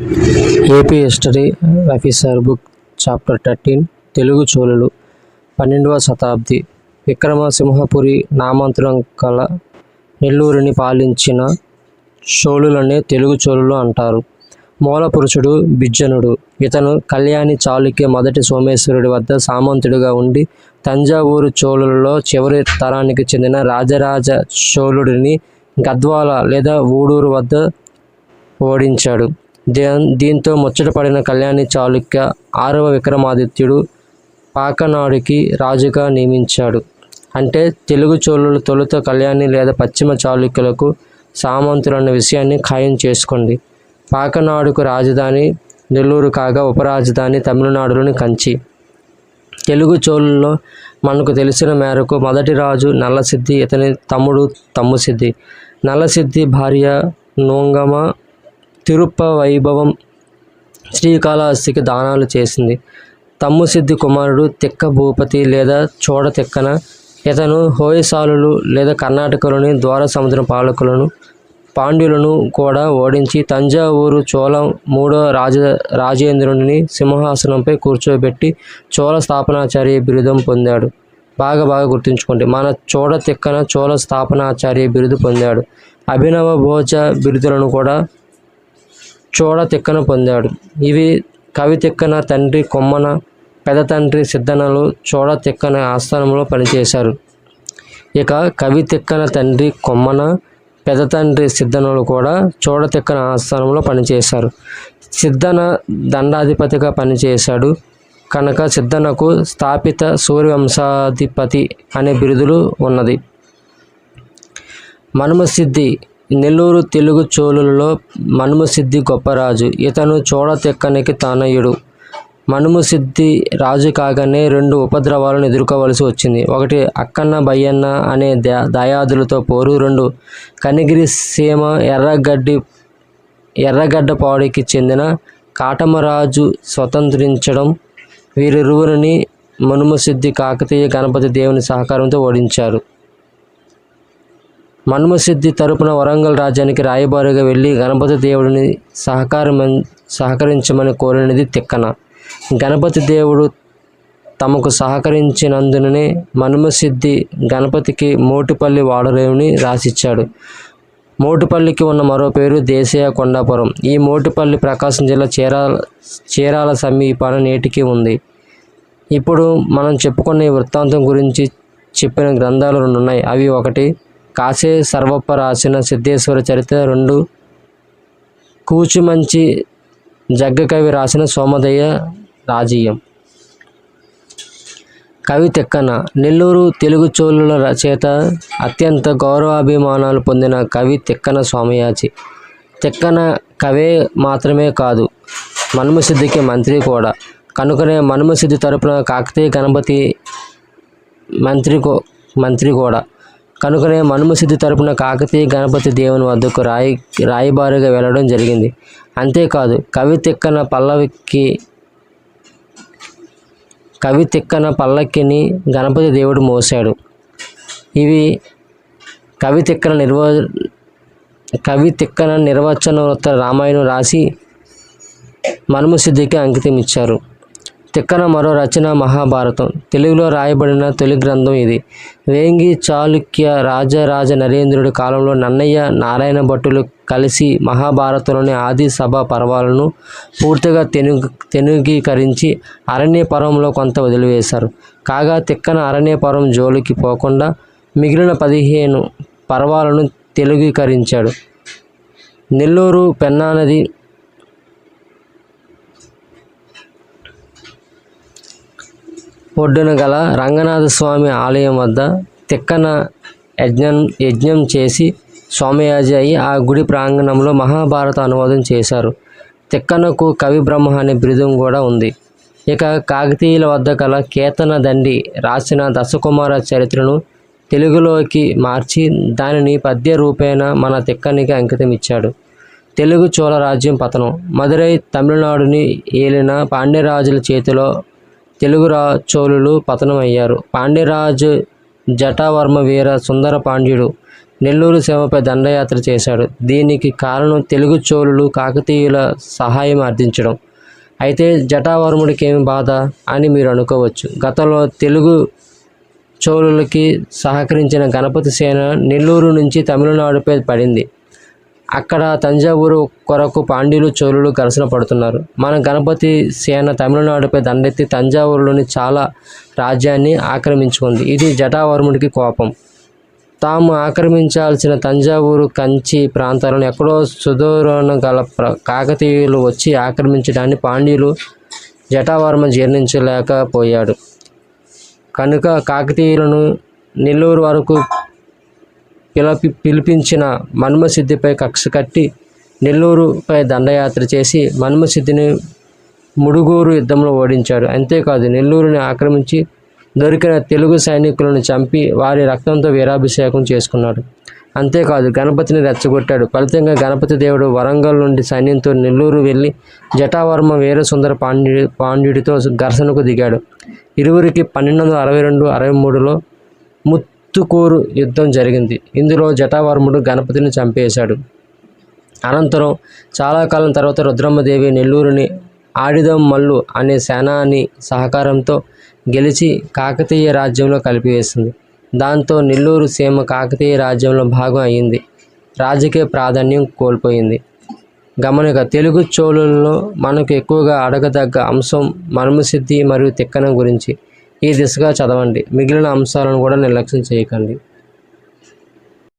AP history రఫీసర్ book chapter thirteen Telugu చోళులు పన్నెండవ శతాబ్ది విక్రమసింహపురి నామాంతరం కల నెల్లూరిని పాలించిన చోళులనే తెలుగు చోళులు అంటారు. మూల పురుషుడు బిజ్జనుడు. ఇతను కళ్యాణి చాళుక్య మొదటి సోమేశ్వరుడి వద్ద సామంతుడిగా ఉండి తంజావూరు చోళులలో చివరి తరానికి చెందిన రాజరాజ చోళుడిని గద్వాల లేదా ఊడూరు వద్ద ఓడించాడు. దీంతో ముచ్చటపడిన కళ్యాణి చాళుక్య ఆరవ విక్రమాదిత్యుడు పాకనాడుకి రాజుగా నియమించాడు. అంటే తెలుగు చోళులు తొలుత కళ్యాణి లేదా పశ్చిమ చాళుక్యులకు సామంతులన్న విషయాన్ని ఖాయం చేసుకోండి. పాకనాడుకు రాజధాని నెల్లూరు కాగా ఉపరాజధాని తమిళనాడులోని కంచి. తెలుగు చోళుల్లో మనకు తెలిసిన మేరకు మొదటి రాజు నల్లసిద్ధి ఇతని తమ్ముడు తమ్ముసిద్ధి. నల్లసిద్ధి భార్య నోంగమ తిరుప్ప వైభవం శ్రీకాళహస్తికి దానాలు చేసింది. తమ్ముసిద్ధి కుమారుడు తిక్క భూపతి లేదా చోడ తిక్కన ఇతను హోయసాలులు లేదా కర్ణాటకలోని ద్వార సముద్రం పాలకులను పాండ్యులను కూడా ఓడించి తంజావూరు చోళ మూడో రాజ రాజేంద్రుని సింహాసనంపై కూర్చోబెట్టి చోళ స్థాపనాచార్య బిరుదం పొందాడు. బాగా బాగా గుర్తుంచుకోండి. మన చోడ తిక్కన చోళ స్థాపనాచార్య బిరుదు పొందాడు. అభినవ భోజ బిరుదులను కూడా చోడ తిక్కన పొందాడు. ఇవి కవి తిక్కన తండ్రి కొమ్మన పెద తండ్రి సిద్ధనలు చోడ తిక్కన ఆస్థానంలో పనిచేశారు. ఇక కవి తిక్కన తండ్రి కొమ్మన పెద తండ్రి సిద్ధనులు కూడా చోడ తిక్కన ఆస్థానంలో పనిచేశారు. సిద్ధన దండాధిపతిగా పనిచేశాడు. కనుక సిద్ధనకు స్థాపిత సూర్యవంశాధిపతి అనే బిరుదులు ఉన్నది. మనుమసిద్ధి నెల్లూరు తెలుగు చోళులలో మనుమసిద్ధి గొప్పరాజు. ఇతను చోడ తానయుడు. మనుమసిద్ధి రాజు కాగానే రెండు ఉపద్రవాలను ఎదుర్కోవలసి వచ్చింది. ఒకటి అక్కన్న బయ్యన్న అనే దా దయాదులతో పోరు. రెండు కనిగిరి సీమ ఎర్రగడ్డి ఎర్రగడ్డపాడికి చెందిన కాటమరాజు స్వతంత్రించడం వీరిరువురిని మనుమసిద్ధి కాకతీయ గణపతి దేవుని సహకారంతో ఓడించారు. మన్మసిద్ధి తరపున వరంగల్ రాజ్యానికి రాయబారిగా వెళ్ళి గణపతి దేవుడిని సహకారం సహకరించమని కోరినది తిక్కన. గణపతి దేవుడు తమకు సహకరించినందుననే మన్మసిద్ధి గణపతికి మోటుపల్లి వాడరేవుని రాసిచ్చాడు. మోటుపల్లికి ఉన్న మరో పేరు దేశీయ కొండాపురం. ఈ మోటుపల్లి ప్రకాశం జిల్లా చీరాల చీరాల సమీపాన నేటికి ఉంది. ఇప్పుడు మనం చెప్పుకున్న ఈ వృత్తాంతం గురించి చెప్పిన గ్రంథాలు రెండు ఉన్నాయి అవి ఒకటి కాసే సర్వప్ప రాసిన సిద్ధేశ్వర చరిత్ర రెండు. కూచిమంచి జగ్గకవి రాసిన సోమదయ్య రాజీయం. కవి తెక్కన. నెల్లూరు తెలుగు చోళుల చేత అత్యంత గౌరవాభిమానాలు పొందిన కవి తెక్కన స్వామియాచి. తెక్కన కవే మాత్రమే కాదు మన్మసిద్ధికి మంత్రి కూడా. కనుకనే మన్మసిద్ధి తరపున కాకతీయ గణపతి మంత్రి కో మంత్రి కూడా. కనుకనే మనుమసిద్ధి తరపున కాకతీయ గణపతి దేవుని వద్దకు రాయి రాయబారిగా వెళ్ళడం జరిగింది. అంతేకాదు కవి తిక్కన పల్లవికి కవి తిక్కన పల్లకిని గణపతి దేవుడు మోసాడు ఇవి కవి తిక్కన నిర్వ కవి తిక్కన నిర్వచనోత్తర రామాయణం రాసి మనుమసిద్ధికి అంకితం ఇచ్చారు తిక్కన మరో రచన మహాభారతం. తెలుగులో రాయబడిన తొలి గ్రంథం ఇది. వేంగి చాళుక్య రాజరాజ నరేంద్రుడి కాలంలో నన్నయ్య నారాయణ భట్టులు కలిసి మహాభారతంలోని ఆది సభ పర్వాలను పూర్తిగా తెను తెనుగీకరించి అరణ్య పర్వంలో కొంత వదిలివేశారు. కాగా తిక్కన అరణ్య పర్వం జోలికి పోకుండా మిగిలిన పదిహేను పర్వాలను తెలుగీకరించాడు. నెల్లూరు పెన్నానది ఒడ్డున గల రంగనాథ స్వామి ఆలయం వద్ద తిక్కన యజ్ఞం యజ్ఞం చేసి స్వామియాజి అయి ఆ గుడి ప్రాంగణంలో మహాభారత అనువాదం చేశారు. తిక్కనకు కవి బ్రహ్మ అనే బిరుదం కూడా ఉంది. ఇక కాకతీయుల వద్ద గల కేతన దండి రాసిన దశకుమార చరిత్రను తెలుగులోకి మార్చి దానిని పద్య రూపేణ మన తిక్కనికి అంకితం ఇచ్చాడు. తెలుగు చోళ రాజ్యం పతనం. మదురై తమిళనాడుని ఏలిన పాండ్యరాజుల చేతిలో తెలుగు రా చోళులు పతనమయ్యారు. పాండ్యరాజు జటావర్మ వీర సుందర పాండ్యుడు నెల్లూరు సీమపై దండయాత్ర చేశాడు. దీనికి కారణం తెలుగు చోళులు కాకతీయుల సహాయం అర్థించడం. అయితే జటావర్ముడికి ఏమి బాధ అని మీరు అనుకోవచ్చు. గతంలో తెలుగు చోళులకి సహకరించిన గణపతి సేన నెల్లూరు నుంచి తమిళనాడుపై పడింది. అక్కడ తంజావూరు కొరకు పాండ్యులు చోళులు ఘర్షణ పడుతున్నారు. మన గణపతి సేన తమిళనాడుపై దండెత్తి తంజావూరులోని చాలా రాజ్యాన్ని ఆక్రమించుకుంది. ఇది జటావర్ముడికి కోపం. తాము ఆక్రమించాల్సిన తంజావూరు కంచి ప్రాంతాలను ఎక్కడో సుదూరణ గల ప్ర కాకతీయులు వచ్చి ఆక్రమించడాన్ని పాండ్యులు జటావర్మ జీర్ణించలేకపోయాడు కనుక కాకతీయులను నెల్లూరు వరకు పిలిపి పిలిపించిన మన్మసిద్ధిపై కక్ష కట్టి నెల్లూరుపై దండయాత్ర చేసి మన్మసిద్ధిని ముడుగూరు యుద్ధంలో ఓడించాడు. అంతేకాదు నెల్లూరుని ఆక్రమించి దొరికిన తెలుగు సైనికులను చంపి వారి రక్తంతో వీరాభిషేకం చేసుకున్నాడు. అంతేకాదు గణపతిని రెచ్చగొట్టాడు. ఫలితంగా గణపతి దేవుడు వరంగల్ నుండి సైన్యంతో నెల్లూరు వెళ్ళి జటావర్మ వీరసుందర పాండ్యుడి పాండ్యుడితో ఘర్షణకు దిగాడు. ఇరువురికి పన్నెండు వందల అరవై రెండు అరవై మూడులో ముత్తుకూరు యుద్ధం జరిగింది. ఇందులో జటావర్ముడు గణపతిని చంపేశాడు. అనంతరం చాలా కాలం తర్వాత రుద్రమ్మదేవి నెల్లూరుని ఆడిదం మల్లు అనే సేనాని సహకారంతో గెలిచి కాకతీయ రాజ్యంలో కలిపివేసింది. దాంతో నెల్లూరు సీమ కాకతీయ రాజ్యంలో భాగం అయింది. రాజకీయ ప్రాధాన్యం కోల్పోయింది. గమనిక తెలుగు చోళుల్లో మనకు ఎక్కువగా అడగదగ్గ అంశం మర్మసిద్ధి మరియు తిక్కనం గురించి. ఈ దిశగా చదవండి. మిగిలిన అంశాలను కూడా నిర్లక్ష్యం చేయకండి.